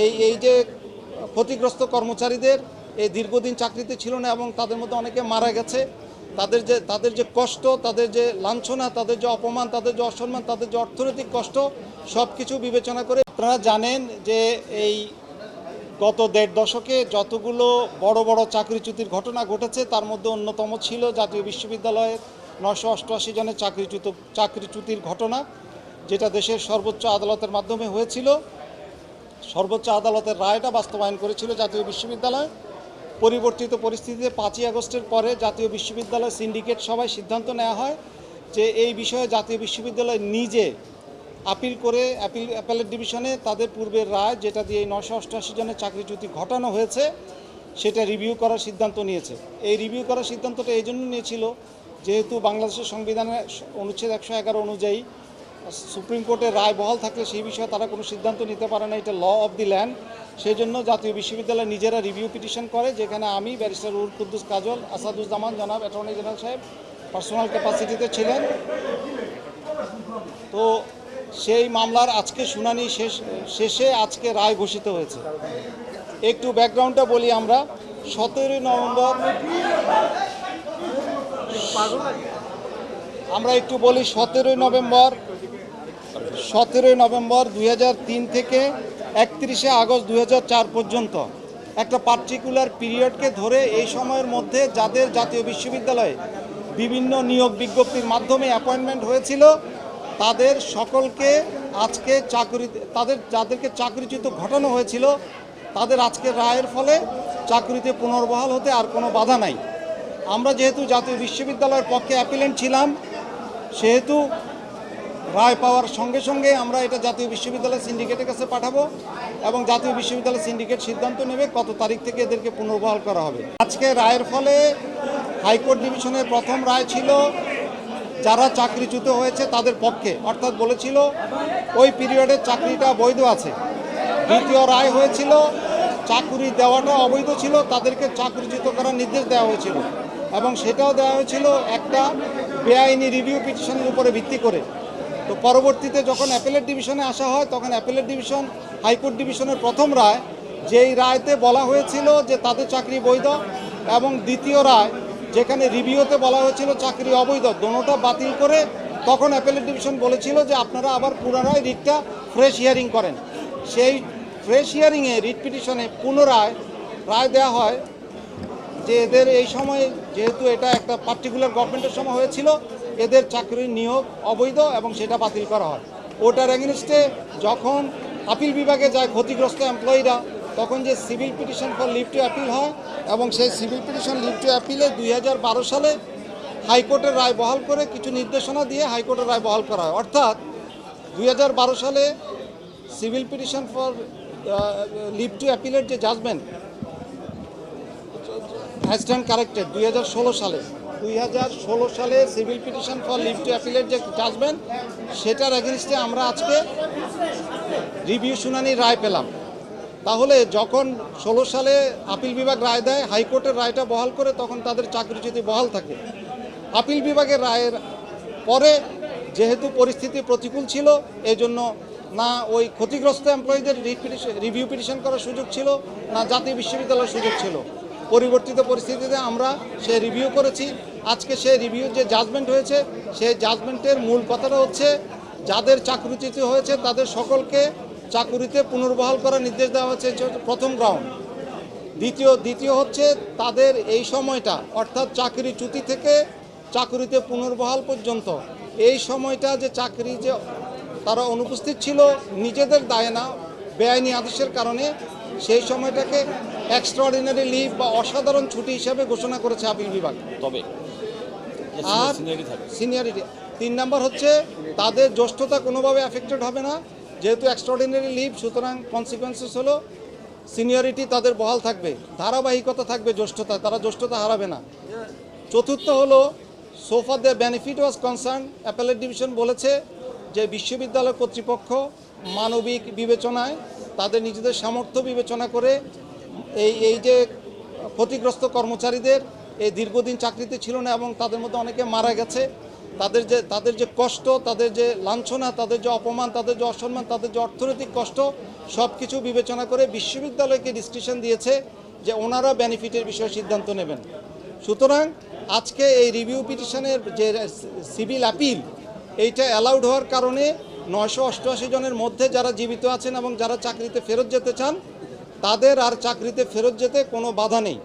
এই এই যে ক্ষতিগ্রস্ত কর্মচারীদের এই দীর্ঘদিন চাকরিতে ছিল না এবং তাদের মধ্যে অনেকে মারা গেছে, তাদের যে তাদের যে কষ্ট, তাদের যে লাঞ্ছনা, তাদের যে অপমান, তাদের যে অসম্মান, তাদের যে অর্থনৈতিক কষ্ট সব কিছু বিবেচনা করে আপনারা জানেন যে এই গত দেড় দশকে যতগুলো বড় বড় চাকরিচ্যুতির ঘটনা ঘটেছে, তার মধ্যে অন্যতম ছিল জাতীয় বিশ্ববিদ্যালয়ের নশো অষ্টআশি জনের চাকরিচ্যুত, চাকরিচ্যুতির ঘটনা, যেটা দেশের সর্বোচ্চ আদালতের মাধ্যমে হয়েছিল। সর্বোচ্চ আদালতের রায়টা বাস্তবায়ন করেছিল জাতীয় বিশ্ববিদ্যালয়। পরিবর্তিত পরিস্থিতিতে পাঁচই আগস্টের পরে জাতীয় বিশ্ববিদ্যালয় সিন্ডিকেট সভায় সিদ্ধান্ত নেওয়া হয় যে এই বিষয়ে জাতীয় বিশ্ববিদ্যালয় নিজে আপিল করে অ্যাপিল অ্যাপেলেট ডিভিশনে তাদের পূর্বের রায়, যেটা দিয়ে নশো অষ্টআশি জনের চাকরিচ্যুতি ঘটানো হয়েছে, সেটা রিভিউ করার সিদ্ধান্ত নিয়েছে। এই রিভিউ করার সিদ্ধান্তটা এই জন্য নিয়েছিল, যেহেতু বাংলাদেশের সংবিধানের অনুচ্ছেদ একশো এগারো অনুযায়ী সুপ্রিম কোর্টের রায় বহাল থাকলে সেই বিষয়ে তারা কোনো সিদ্ধান্ত নিতে পারে না, এটা ল অফ দি ল্যান্ড সেই জন্য জাতীয় বিশ্ববিদ্যালয় নিজেরা রিভিউ পিটিশন করে, যেখানে আমি ব্যারিস্টার উর কুদ্দুস কাজল, আসাদুজ্জামান জনাব অ্যাটর্নি জেনারেল সাহেব পার্সোনাল ক্যাপাসিটিতে ছিলেন। তো সেই মামলার আজকে শুনানি শেষ, শেষে আজকে রায় ঘোষিত হয়েছে। একটু ব্যাকগ্রাউন্ডটা বলি আমরা। সতেরোই নভেম্বর, আমরা একটু বলি সতেরোই নভেম্বর সতেরোই নভেম্বর দু হাজার তিন থেকে একত্রিশে আগস্ট দু হাজার চার পর্যন্ত। একটা পার্টিকুলার পিরিয়ডকে ধরে এই সময়ের মধ্যে যাদের জাতীয় বিশ্ববিদ্যালয়ে বিভিন্ন নিয়োগ বিজ্ঞপ্তির মাধ্যমে অ্যাপয়েন্টমেন্ট হয়েছিল, তাদের সকলকে আজকে চাকরি, তাদের যাদেরকে চাকরিচ্যুত ঘটানো হয়েছিল, তাদের আজকের রায়ের ফলে চাকরিতে পুনর্বহাল হতে আর কোনো বাধা নাই। আমরা যেহেতু জাতীয় বিশ্ববিদ্যালয়ের পক্ষে অ্যাপিলেন্ট ছিলাম, সেহেতু রায় পাওয়ার সঙ্গে সঙ্গে আমরা এটা জাতীয় বিশ্ববিদ্যালয় সিন্ডিকেটের কাছে পাঠাবো এবং জাতীয় বিশ্ববিদ্যালয় সিন্ডিকেট সিদ্ধান্ত নেবে কত তারিখ থেকে এদেরকে পুনর্বহাল করা হবে। আজকে রায়ের ফলে হাইকোর্ট ডিভিশনের প্রথম রায় ছিল, যারা চাকরিচ্যুত হয়েছে তাদের পক্ষে, অর্থাৎ বলেছিল ওই পিরিয়ডের চাকরিটা বৈধ আছে। দ্বিতীয় রায় হয়েছিল, চাকুরি দেওয়াটা অবৈধ ছিল, তাদেরকে চাকরিচ্যুত করার নির্দেশ দেওয়া হয়েছিল। এবং সেটাও দেওয়া হয়েছিল একটা বেআইনি রিভিউ পিটিশনের উপরে ভিত্তি করে। তো পরবর্তীতে যখন অ্যাপেলেট ডিভিশনে আসা হয়, তখন অ্যাপেলেট ডিভিশন, হাইকোর্ট ডিভিশনের প্রথম রায়, যেই রায়তে বলা হয়েছিল যে তাদের চাকরি বৈধ এবং দ্বিতীয় রায়, যেখানে রিভিউতে বলা হয়েছিল চাকরি অবৈধ, দোনোটা বাতিল করে তখন অ্যাপেলেট ডিভিশন বলেছিল যে আপনারা আবার পুনরায় রিটটা ফ্রেশ হিয়ারিং করেন। সেই ফ্রেশ হিয়ারিংয়ে রিট পিটিশনে পুনরায় রায় দেওয়া হয় যে এদের এই সময়ে যেহেতু এটা একটা পার্টিকুলার গভর্নমেন্টের সময় হয়েছিল এদের চাকরির নিয়োগ অবৈধ এবং সেটা বাতিল করা হয়। ওটার এগেনস্টে যখন আপিল বিভাগে যায় ক্ষতিগ্রস্ত এমপ্লয়িরা তখন যে civil petition for leave to appeal হয় এবং সেই সিভিল পিটিশন লিভ টু অ্যাপিলে দুই হাজার বারো সালে হাইকোর্টের রায় বহাল করে কিছু নির্দেশনা দিয়ে হাইকোর্টের রায় বহাল করা হয়। অর্থাৎ দুই হাজার বারো সালে civil petition for leave to অ্যাপিলের যে জাজমেন্ট হ্যাস্ট্যান্ড কারেক্টেড দুই হাজার ষোলো সালে। দুই হাজার ষোলো সালে civil petition for leave to অ্যাপিলের যে জাজমেন্ট, সেটার এগেনস্টে আমরা আজকে রিভিউ শুনানি রায় পেলাম। তাহলে যখন ষোলো সালে আপিল বিভাগ রায় দেয়, হাইকোর্টের রায়টা বহাল করে তখন তাদের চাকরিচ্যুতি বহাল থাকে। আপিল বিভাগের রায়ের পরে যেহেতু পরিস্থিতি প্রতিকূল ছিল এই জন্য না ওই ক্ষতিগ্রস্ত এমপ্লয়ীদের রিভিউ পিটিশন করার সুযোগ ছিল, না জাতীয় বিশ্ববিদ্যালয়ের সুযোগ ছিল। পরিবর্তিত পরিস্থিতিতে আমরা সে রিভিউ করেছি। আজকে সে রিভিউ যে জাজমেন্ট হয়েছে, সেই জাজমেন্টের মূল কথাটা হচ্ছে, যাদের চাকরিচ্যুত হয়েছে, তাদের সকলকে চাকুরিতে পুনর্বহাল করার নির্দেশ দেওয়া হয়েছে প্রথম গ্রাউন্ড দ্বিতীয় দ্বিতীয় হচ্ছে তাদের এই সময়টা, অর্থাৎ চাকরিচ্যুতি থেকে চাকরিতে পুনর্বহাল পর্যন্ত, এই সময়টা যে চাকরি যে তারা অনুপস্থিত ছিল, নিজেদের দায় না, বেআইনি আদেশের কারণে, সেই সময়টাকে এক্সট্রাঅর্ডিনারি লিভ বা অসাধারণ ছুটি হিসাবে ঘোষণা করেছে আপিল বিভাগ। তবে আর সিনিয়রিটি তিন নম্বর হচ্ছে তাদের জ্যেষ্ঠতা কোনোভাবে অ্যাফেক্টেড হবে না। যেহেতু এক্সট্রাঅর্ডিনারি লিভ সুতরাং কনসিকোয়েন্সেস হলো সিনিয়রিটি তাদের বহাল থাকবে। ধারাবাহিকতা থাকবে জ্যেষ্ঠতা তারা জ্যেষ্ঠতা হারাবে না। চতুর্থ হলো so far the benefit was concern appellate division বলেছে যে বিশ্ববিদ্যালয় কর্তৃপক্ষ মানবিক বিবেচনায় তাদের নিজেদের সামর্থ্য বিবেচনা করে এই এই যে ক্ষতিগ্রস্ত কর্মচারীদের এই দীর্ঘদিন চাকরিতে ছিল না এবং তাদের মধ্যে অনেকে মারা গেছে। তাদের যে তাদের যে কষ্ট, তাদের যে লাঞ্ছনা, তাদের যে অপমান, তাদের যে অসম্মান, তাদের যে অর্থনৈতিক কষ্ট সব কিছু বিবেচনা করে বিশ্ববিদ্যালয়কে ডিসক্রিপশন দিয়েছে যে ওনারা বেনিফিটের বিষয়ে সিদ্ধান্ত নেবেন। সুতরাং আজকে এই রিভিউ পিটিশনের যে সিভিল আপিল এইটা অ্যালাউড হওয়ার কারণে নয়শো অষ্টআশি জনের মধ্যে যারা জীবিত আছেন এবং যারা চাকরিতে ফেরত যেতে চান, তাদের আর চাকরিতে ফেরত যেতে কোনো বাধা নেই।